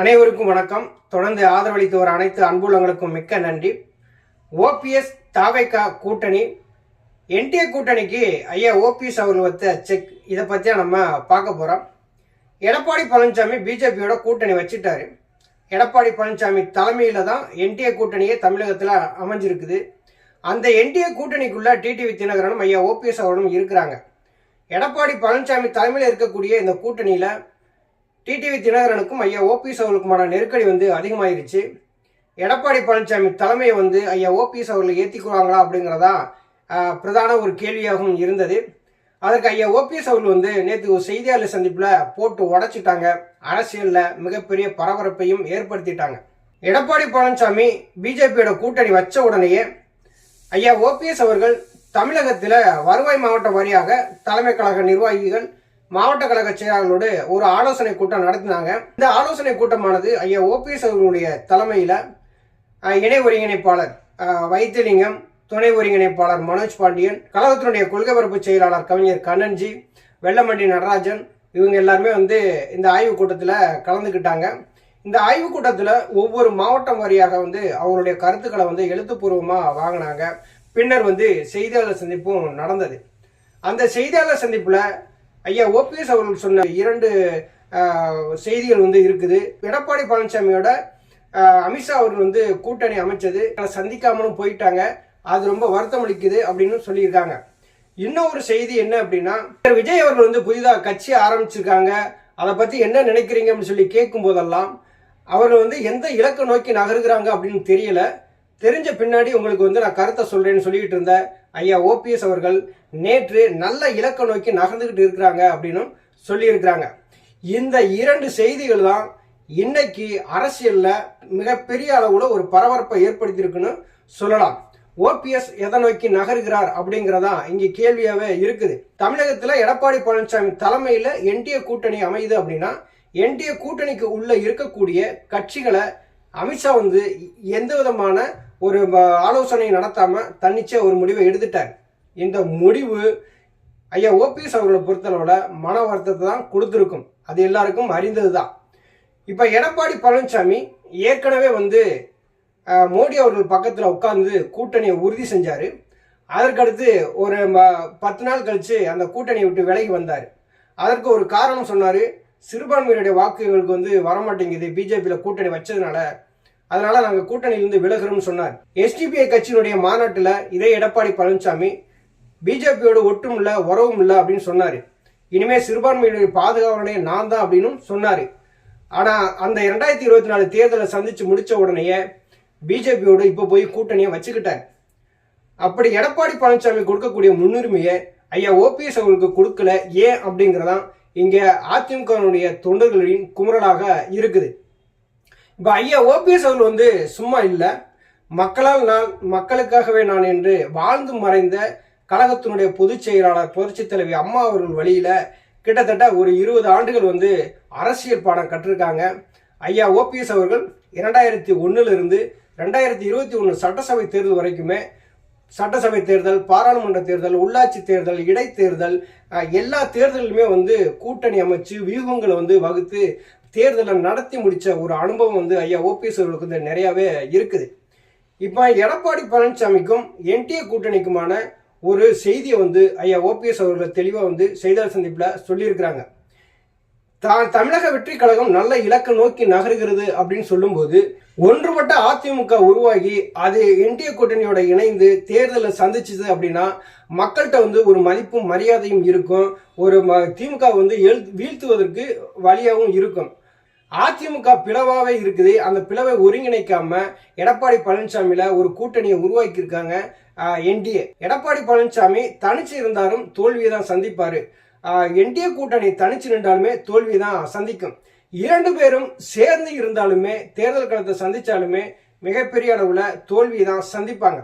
அனைவருக்கும் வணக்கம். தொடர்ந்து ஆதரவளித்து வர அனைத்து அன்புள்ளங்களுக்கும் மிக்க நன்றி. ஓபிஎஸ் தாவைக்கா கூட்டணி. என்டிஏ கூட்டணிக்கு ஐயா ஓபிஎஸ் அவர்கள் வச்ச செக் இதை பற்றியா நம்ம பார்க்க போகிறோம் எடப்பாடி பழனிசாமி பிஜேபியோட கூட்டணி வச்சுட்டாரு. எடப்பாடி பழனிசாமி தலைமையில் தான் என்டிஏ கூட்டணியே தமிழகத்தில் அமைஞ்சிருக்குது. அந்த என்டிஏ கூட்டணிக்குள்ளே டிடிவி தினகரனும் ஐயா ஓபிஎஸ் அவர்களும் இருக்கிறாங்க. எடப்பாடி பழனிசாமி தலைமையில் இருக்கக்கூடிய இந்த கூட்டணியில் டிடிவி தினகரனுக்கும் ஐயா ஓபிஎஸ் அவர்களுக்குமான நெருக்கடி வந்து அதிகமாயிருச்சு. எடப்பாடி பழனிசாமி தலைமையை வந்து ஐயா ஓபிஎஸ் அவர்கள் ஏற்றிக்குவாங்களா அப்படிங்கிறதா பிரதான ஒரு கேள்வியாகவும் இருந்தது. அதற்கு ஐயா ஓபிஎஸ் அவர்கள் வந்து நேற்று ஒரு செய்தியாளர் சந்திப்பில் போட்டு உடைச்சிட்டாங்க. அரசியலில் மிகப்பெரிய பரபரப்பையும் ஏற்படுத்திட்டாங்க. எடப்பாடி பழனிசாமி பிஜேபியோட கூட்டணி வச்ச உடனேயே ஐயா ஓபிஎஸ் அவர்கள் தமிழகத்தில் வருவாய் மாவட்ட வாரியாக தலைமை கழக நிர்வாகிகள் மாவட்ட கழக செயலாளர்களோடு ஒரு ஆலோசனை கூட்டம் நடத்தினாங்க. இந்த ஆலோசனை கூட்டமானது ஐயா ஓபிஎஸ் அவர்களுடைய தலைமையில் இணை ஒருங்கிணைப்பாளர் வைத்தியலிங்கம் துணை ஒருங்கிணைப்பாளர் மனோஜ் பாண்டியன் கழகத்தினுடைய கொள்கை பரப்பு செயலாளர் கவிஞர் கண்ணன்ஜி வெள்ளமண்டி நடராஜன் இவங்க எல்லாருமே வந்து இந்த ஆய்வுக் கூட்டத்தில் கலந்துக்கிட்டாங்க. இந்த ஆய்வுக் கூட்டத்தில் ஒவ்வொரு மாவட்டம் வாரியாக வந்து அவங்களுடைய கருத்துக்களை வந்து எழுத்துப்பூர்வமாக வாங்கினாங்க. பின்னர் வந்து செய்தியாளர் சந்திப்பும் நடந்தது. அந்த செய்தியாளர் சந்திப்பில் ஐயா ஓபிஎஸ் அவர்கள் சொன்ன இரண்டு செய்திகள் வந்து இருக்குது. எடப்பாடி பழனிசாமியோட அமித்ஷா அவர்கள் வந்து கூட்டணி அமைச்சது. சந்திக்காமலும் போயிட்டாங்க. அது ரொம்ப வருத்தம் அளிக்குது அப்படின்னு சொல்லியிருக்காங்க. இன்னொரு செய்தி என்ன அப்படின்னா விஜய் அவர்கள் வந்து புதிதாக கட்சி ஆரம்பிச்சிருக்காங்க. அதை பற்றி என்ன நினைக்கிறீங்க அப்படின்னு சொல்லி கேட்கும் போதெல்லாம் அவர்கள் வந்து எந்த இலக்கை நோக்கி நகருகிறாங்க அப்படின்னு தெரியல. தெரிஞ்ச பின்னாடி உங்களுக்கு வந்து நான் கருத்தை சொல்றேன்னு சொல்லிட்டு இருந்தேன். ஐயா ஓபிஎஸ் அவர்கள் நேற்று நல்ல இலக்கை நோக்கி நகர்ந்துகிட்டு இருக்கிறாங்க அப்படின்னு சொல்லியிருக்கிறாங்க. இந்த இரண்டு செய்திகள் தான் இன்னைக்கு அரசியலில் மிகப்பெரிய அளவில் ஒரு பரபரப்பை ஏற்படுத்தியிருக்குன்னு சொல்லலாம். ஓபிஎஸ் எதை நோக்கி நகர்கிறார் அப்படிங்கிறதா இங்கே கேள்வியாகவே இருக்குது. தமிழகத்தில் எடப்பாடி பழனிசாமி தலைமையில் என்டிஏ கூட்டணி அமையுது அப்படின்னா என்டிஏ கூட்டணிக்கு உள்ளே இருக்கக்கூடிய கட்சிகளை அமித்ஷா வந்து எந்த விதமான ஒரு ஆலோசனை நடத்தாம தன்னிச்சே ஒரு முடிவை எடுத்துட்டார். இந்த முடிவு ஐயா ஓபிஎஸ் அவர்களை பொறுத்தளவில் மன வருத்தத்தை தான் கொடுத்துருக்கும். அது எல்லாருக்கும் அறிந்தது தான் இப்போ எடப்பாடி பழனிசாமி ஏற்கனவே வந்து மோடி அவர்கள் பக்கத்தில் உட்கார்ந்து கூட்டணியை உறுதி செஞ்சார். அதற்கடுத்து ஒரு ம- பத்து நாள் கழித்து அந்த கூட்டணியை விட்டு விலகி வந்தார். அதற்கு ஒரு காரணம் சொன்னார். சிறுபான்மையினுடைய வாக்குகளுக்கு வந்து வரமாட்டேங்குது. பிஜேபியில் கூட்டணி வச்சதுனால அதனால நாங்கள் கூட்டணியிலிருந்து விலகுறோம்னு சொன்னார். எஸ்டிபிஐ கட்சியினுடைய மாநாட்டில் இதே எடப்பாடி பழனிசாமி பிஜேபியோட ஒட்டும் இல்லை உறவும் இல்லை அப்படின்னு சொன்னார். இனிமே சிறுபான்மையினுடைய பாதுகாவலையே நான் தான் அப்படின்னு சொன்னார். ஆனால் அந்த ரெண்டாயிரத்தி இருபத்தி நாலு தேர்தலை சந்திச்சு முடிச்ச உடனேயே பிஜேபியோடு இப்போ போய் கூட்டணியை வச்சுக்கிட்டார். அப்படி எடப்பாடி பழனிசாமி கொடுக்கக்கூடிய முன்னுரிமையை ஐயா ஓபிஎஸ் அவர்களுக்கு கொடுக்கல ஏன் அப்படிங்கிறதான் இங்கே அதிமுகவினுடைய தொண்டர்களின் குமுறலாக இருக்குது. இப்போ ஐயா ஓபிஎஸ் அவர்கள் வந்து சும்மா இல்லை. மக்களால் நான் மக்களுக்காகவே நான் என்று வாழ்ந்து மறைந்த கழகத்தினுடைய பொதுச் செயலாளர் புரட்சித் தலைவி அம்மா அவர்கள் வழியில் கிட்டத்தட்ட ஒரு இருபது ஆண்டுகள் வந்து அரசியல் பாடம் கற்றிருக்காங்க. ஐயா ஓபிஎஸ் அவர்கள் இரண்டாயிரத்தி ஒன்றுலேருந்து ரெண்டாயிரத்தி இருபத்தி ஒன்று சட்டசபை தேர்தல் வரைக்குமே சட்டசபை தேர்தல் பாராளுமன்ற தேர்தல் உள்ளாட்சி தேர்தல் இடைத்தேர்தல் எல்லா தேர்தலுமே வந்து கூட்டணி அமைச்சு வியூகங்களை வந்து வகுத்து தேர்தலை நடத்தி முடித்த ஒரு அனுபவம் வந்து ஐயா ஓபிஎஸ் அவர்களுக்கு வந்து நிறையாவே இருக்குது. இப்போ எடப்பாடி பழனிசாமிக்கும் என்டிஏ கூட்டணிக்குமான ஒரு செய்தியை வந்து ஐயா ஓபிஎஸ் அவர்கள் தெளிவாக வந்து செய்தியாளர் சந்திப்பில் சொல்லியிருக்கிறாங்க. தான் தமிழக வெற்றி கழகம் நல்ல இலக்கை நோக்கி நகருகிறது அப்படின்னு சொல்லும்போது ஒன்றுபட்ட அதிமுக உருவாகி அது என்டிஏ கூட்டணியோட இணைந்து தேர்தலை சந்திச்சுது அப்படின்னா மக்கள்கிட்ட வந்து ஒரு மதிப்பும் மரியாதையும் இருக்கும். ஒரு ம- திமுக வந்து எழு வீழ்த்துவதற்கு வழியாகவும் இருக்கும். அதிமுக பிளவாகவே இருக்குது. அந்த பிளவை ஒருங்கிணைக்காம எடப்பாடி பழனிசாமியில் ஒரு கூட்டணியை உருவாக்கியிருக்காங்க என்டிஏ. எடப்பாடி பழனிசாமி தனிச்சு இருந்தாலும் தோல்வியை தான் சந்திப்பாரு. என்டிஏ கூட்டணி தனிச்சு நின்றாலுமே தோல்வி தான் சந்திக்கும். இரண்டு பேரும் சேர்ந்து இருந்தாலுமே தேர்தல் களத்தை சந்தித்தாலுமே மிகப்பெரிய அளவில் தோல்வியை தான் சந்திப்பாங்க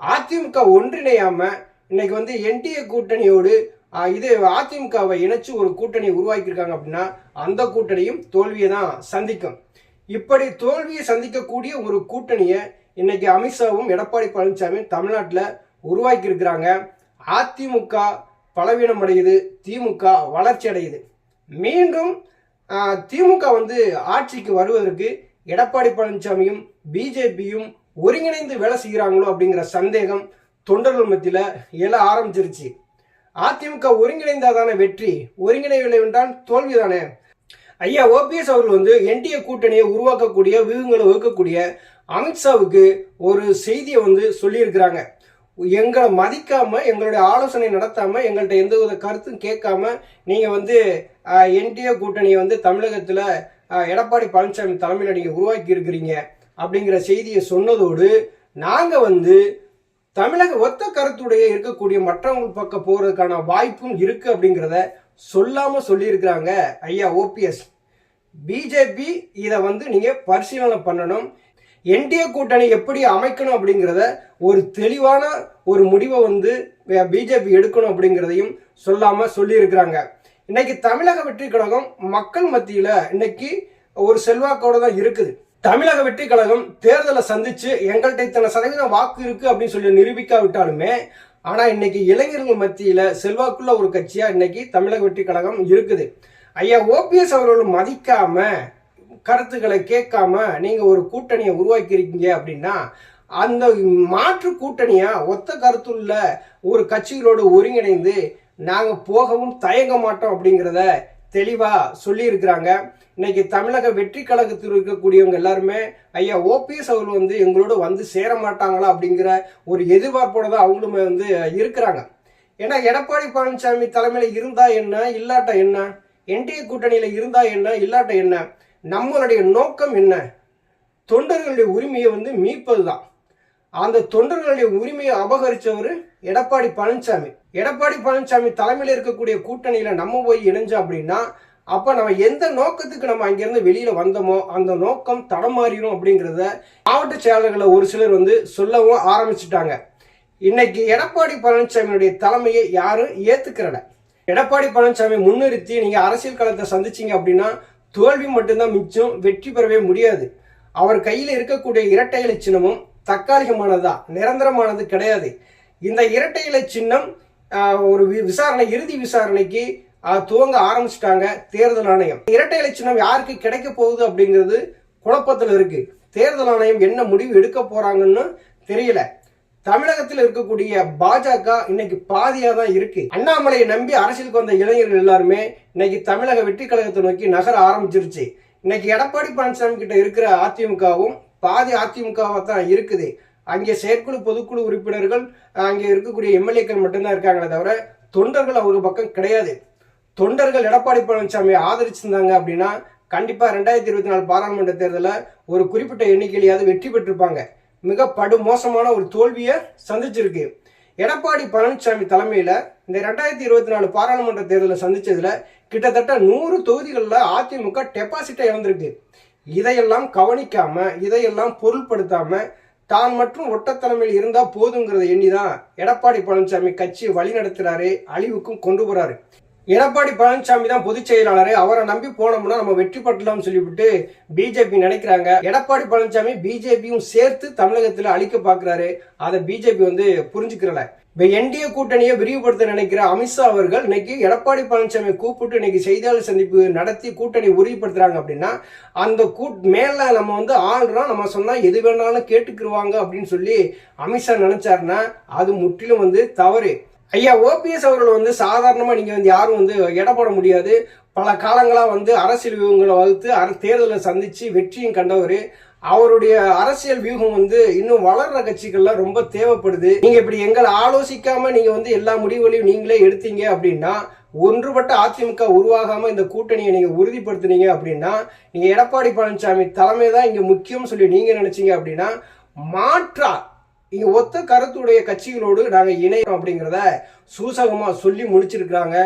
அதிமுக ஒன்றிணையாமல் இன்னைக்கு வந்து என்டிஏ கூட்டணியோடு இது அதிமுகவை இணைச்சு ஒரு கூட்டணி உருவாக்கியிருக்காங்க அப்படின்னா அந்த கூட்டணியும் தோல்வியை தான் சந்திக்கும். இப்படி தோல்வியை சந்திக்கக்கூடிய ஒரு கூட்டணியை இன்னைக்கு அமித்ஷாவும் எடப்பாடி பழனிசாமி தமிழ்நாட்டில் உருவாக்கியிருக்கிறாங்க. அதிமுக பலவீனம் அடையுது திமுக வளர்ச்சி அடையுது மீண்டும் திமுக வந்து ஆட்சிக்கு வருவதற்கு எடப்பாடி பழனிசாமியும் பிஜேபியும் ஒருங்கிணைந்து வேலை செய்கிறாங்களோ அப்படிங்கிற சந்தேகம் தொண்டர்கள் மத்தியில் எழ ஆரம்பிச்சிருச்சு. அதிமுக ஒருங்கிணைந்தாதான வெற்றி? ஒருங்கிணைவில்லை என்றால் தோல்விதானே? ஐயா ஓபிஎஸ் அவர்கள் வந்து என்டிஏ கூட்டணியை உருவாக்கக்கூடிய வியூகங்களை வகுக்கக்கூடிய அமித்ஷாவுக்கு ஒரு செய்தியை வந்து சொல்லியிருக்கிறாங்க. எங்களை மதிக்காம எங்களுடைய ஆலோசனை நடத்தாம எங்கள்கிட்ட எந்த வித கருத்தும் கேட்காம நீங்க வந்து என்டிஏ கூட்டணியை வந்து தமிழகத்துல எடப்பாடி பழனிசாமி தலைமையில் நீங்க உருவாக்கி இருக்கிறீங்க அப்படிங்கிற செய்தியை சொன்னதோடு நாங்க வந்து தமிழக ஒத்த கருத்துடைய இருக்கக்கூடிய மற்றவங்க பக்கம் போறதுக்கான வாய்ப்பும் இருக்கு அப்படிங்கிறத சொல்லாம சொல்லியிருக்கிறாங்க ஐயா ஓபிஎஸ் பிஜேபி இதை வந்து நீங்க பரிசீலனை பண்ணணும். என்டிஏ கூட்டணி எப்படி அமைக்கணும் அப்படிங்கிறத ஒரு தெளிவான ஒரு முடிவை வந்து பிஜேபி எடுக்கணும் அப்படிங்கிறதையும் சொல்லாமல் சொல்லியிருக்கிறாங்க. இன்னைக்கு தமிழக வெற்றி கழகம் மக்கள் மத்தியில் இன்னைக்கு ஒரு செல்வாக்கோட தான் இருக்குது. தமிழக வெற்றி கழகம் தேர்தலை சந்திச்சு எங்கள்கிட்ட இத்தனை சதவீதம் வாக்கு இருக்கு அப்படின்னு சொல்லி நிரூபிக்காவிட்டாலுமே ஆனா இன்னைக்கு இளைஞர்கள் மத்தியில செல்வாக்குள்ள ஒரு கட்சியா இன்னைக்கு தமிழக வெற்றி கழகம் இருக்குது. ஐயா ஓபிஎஸ் அவர்கள் மதிக்காம கருத்துக்களை கேட்காம நீங்க ஒரு கூட்டணியை உருவாக்கியிருக்கீங்க அப்படின்னா அந்த மாற்று கூட்டணியா ஒத்த கருத்துள்ள ஒரு கட்சிகளோடு ஒருங்கிணைந்து நாங்கள் போகவும் தயங்க மாட்டோம் அப்படிங்கிறத தெளிவா சொல்லியிருக்கிறாங்க. இன்னைக்கு தமிழக வெற்றி கழகத்தில் இருக்கக்கூடியவங்க எல்லாருமே ஐயா ஓபிஎஸ் அவர் வந்து எங்களோட வந்து சேர மாட்டாங்களா? அப்படிங்கிற ஒரு எதிர்பார்ப்போட தான் அவங்களுமே வந்து இருக்கிறாங்க. ஏன்னா எடப்பாடி பழனிசாமி தலைமையில் இருந்தா என்ன இல்லாட்ட என்ன? என்டிஏ கூட்டணியில் இருந்தா என்ன இல்லாட்ட என்ன? நம்மளுடைய நோக்கம் என்ன? தொண்டர்களுடைய உரிமையை வந்து மீட்பது தான் அந்த தொண்டர்களுடைய உரிமையை அபகரிச்சவர் எடப்பாடி பழனிசாமி. எடப்பாடி பழனிசாமி தலைமையில் இருக்கக்கூடிய கூட்டணியில் நம்ம போய் இணைஞ்சோம் அப்படின்னா அப்போ நம்ம எந்த நோக்கத்துக்கு நம்ம அங்கேருந்து வெளியில் வந்தோமோ அந்த நோக்கம் தடமாறிடும் அப்படிங்கிறத மாவட்ட செயலர்களை ஒரு சிலர் வந்து சொல்லவும் ஆரம்பிச்சிட்டாங்க. இன்னைக்கு எடப்பாடி பழனிசாமியுடைய தலைமையை யாரும் ஏத்துக்கிறல. எடப்பாடி பழனிசாமி முன்னிறுத்தி நீங்கள் அரசியல் களத்தை சந்திச்சீங்க அப்படின்னா தோல்வி மட்டும்தான் மிச்சம் வெற்றி பெறவே முடியாது. அவர் கையில் இருக்கக்கூடிய இரட்டை இலை சின்னமும் தற்காலிகமானதா நிரந்தரமானது கிடையாது. இந்த இரட்டை இலை சின்னம் ஒரு வி- விசாரணை இறுதி விசாரணைக்கு துவங்க ஆரம்பிச்சிட்டாங்க தேர்தல் ஆணையம். இரட்டை இலை சின்னம் யாருக்கு கிடைக்க போகுது அப்படிங்கிறது குழப்பத்தில் இருக்கு. தேர்தல் ஆணையம் என்ன முடிவு எடுக்க போறாங்கன்னு தெரியல. தமிழகத்தில் இருக்கக்கூடிய பாஜக இன்னைக்கு பாதியா தான் இருக்கு. அண்ணாமலையை நம்பி அரசியலுக்கு வந்த இளைஞர்கள் எல்லாருமே இன்னைக்கு தமிழக வெற்றி கழகத்தை நோக்கி நகர ஆரம்பிச்சிருச்சு. இன்னைக்கு எடப்பாடி பழனிசாமி கிட்ட இருக்கிற அதிமுகவும் பாதி அதிமுகவா தான் இருக்குது. அங்கே செயற்குழு பொதுக்குழு உறுப்பினர்கள் அங்கே இருக்கக்கூடிய எம்எல்ஏக்கள் மட்டும்தான் இருக்காங்களே தவிர தொண்டர்கள் அவங்க பக்கம் கிடையாது. தொண்டர்கள் எடப்பாடி பழனிசாமியை ஆதரிச்சிருந்தாங்க அப்படின்னா கண்டிப்பா ரெண்டாயிரத்தி இருபத்தி நாலு பாராளுமன்ற தேர்தலில் ஒரு குறிப்பிட்ட எண்ணிக்கையிலேயாவது வெற்றி பெற்றிருப்பாங்க. மிக படுமோசமான ஒரு தோல்வியை சந்திச்சிருக்கு. எடப்பாடி பழனிசாமி தலைமையில் இந்த ரெண்டாயிரத்தி இருபத்தி நாலு பாராளுமன்ற தேர்தலை சந்திச்சதுல கிட்டத்தட்ட நூறு தொகுதிகளில் அதிமுக டெபாசிட்டை இழந்திருக்கு இதையெல்லாம் கவனிக்காம இதையெல்லாம் பொருள்படுத்தாம தான் மற்றும் ஒட்டத்தலைமையில் இருந்தால் இருந்தா போதுங்கிறத எண்ணிதான் எடப்பாடி பழனிசாமி கட்சி வழி நடத்துறாரு அழிவுக்கும் கொண்டு போறாரு. எடப்பாடி பழனிசாமி தான் பொதுச் செயலாளர். அவரை நம்பி போனோம்னா நம்ம வெற்றி பெற்றலாம்னு சொல்லிவிட்டு பிஜேபி நினைக்கிறாங்க. எடப்பாடி பழனிசாமி பிஜேபியும் சேர்த்து தமிழகத்தில் அழிக்க பார்க்குறாரு அதை பிஜேபி வந்து புரிஞ்சுக்கிறல. இப்ப என்டிஏ கூட்டணியை விரிவுபடுத்த நினைக்கிற அமித்ஷா அவர்கள் இன்னைக்கு எடப்பாடி பழனிசாமி கூப்பிட்டு இன்னைக்கு செய்தியாளர் சந்திப்பு நடத்தி கூட்டணி உறுதிப்படுத்துறாங்க அப்படின்னா அந்த கூட் மேல நம்ம வந்து ஆள்றோம். நம்ம சொன்னா எது வேணாலும் கேட்டுக்கிருவாங்க அப்படின்னு சொல்லி அமித்ஷா நினைச்சாருன்னா அது முற்றிலும் வந்து தவறு. ஐயா ஓபிஎஸ் அவர்கள் வந்து சாதாரணமாக நீங்கள் வந்து யாரும் வந்து எடை போட முடியாது. பல காலங்களாக வந்து அரசியல் வியூகங்களை வகுத்து அர- தேர்தலை சந்தித்து வெற்றியும் கண்டவர். அவருடைய அரசியல் வியூகம் வந்து இன்னும் வளர்ற கட்சிகள்லாம் ரொம்ப தேவைப்படுது. நீங்கள் இப்படி எங்களை ஆலோசிக்காமல் நீங்கள் வந்து எல்லா முடிவுகளையும் நீங்களே எடுத்தீங்க அப்படின்னா ஒன்றுபட்ட அதிமுக உருவாகாமல் இந்த கூட்டணியை நீங்கள் உறுதிப்படுத்துனீங்க அப்படின்னா நீங்கள் எடப்பாடி பழனிசாமி தலைமை தான் இங்கே முக்கியம் சொல்லி நீங்கள் நினச்சிங்க அப்படின்னா மாற்றா இங்க ஒத்த கருத்துடைய கட்சிகளோடு நாங்க இணையோம் அப்படிங்கிறத சூசகமா சொல்லி முடிச்சிருக்கிறாங்க.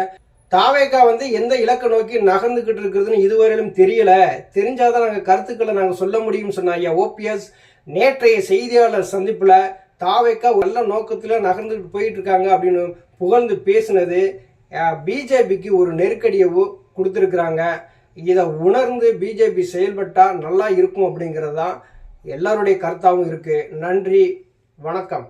தாவேக்கா வந்து எந்த இலக்கை நோக்கி நகர்ந்துகிட்டு இருக்கிறதுன்னு இதுவரையிலும் தெரியல. தெரிஞ்சாதான் நாங்க கருத்துக்களை நாங்க சொல்ல முடியும்னு சொன்ன ஐயா ஓபிஎஸ் நேற்றைய செய்தியாளர் சந்திப்புல தாவேக்கா நல்ல நோக்கத்துல நகர்ந்துட்டு போயிட்டு இருக்காங்க அப்படின்னு புகழ்ந்து பேசினது பிஜேபிக்கு ஒரு நெருக்கடியை கொடுத்துருக்குறாங்க. இதை உணர்ந்து பிஜேபி செயல்பட்டா நல்லா இருக்கும் அப்படிங்கிறது தான் எல்லாருடைய கருத்தாகவும் இருக்கு. நன்றி. வணக்கம்.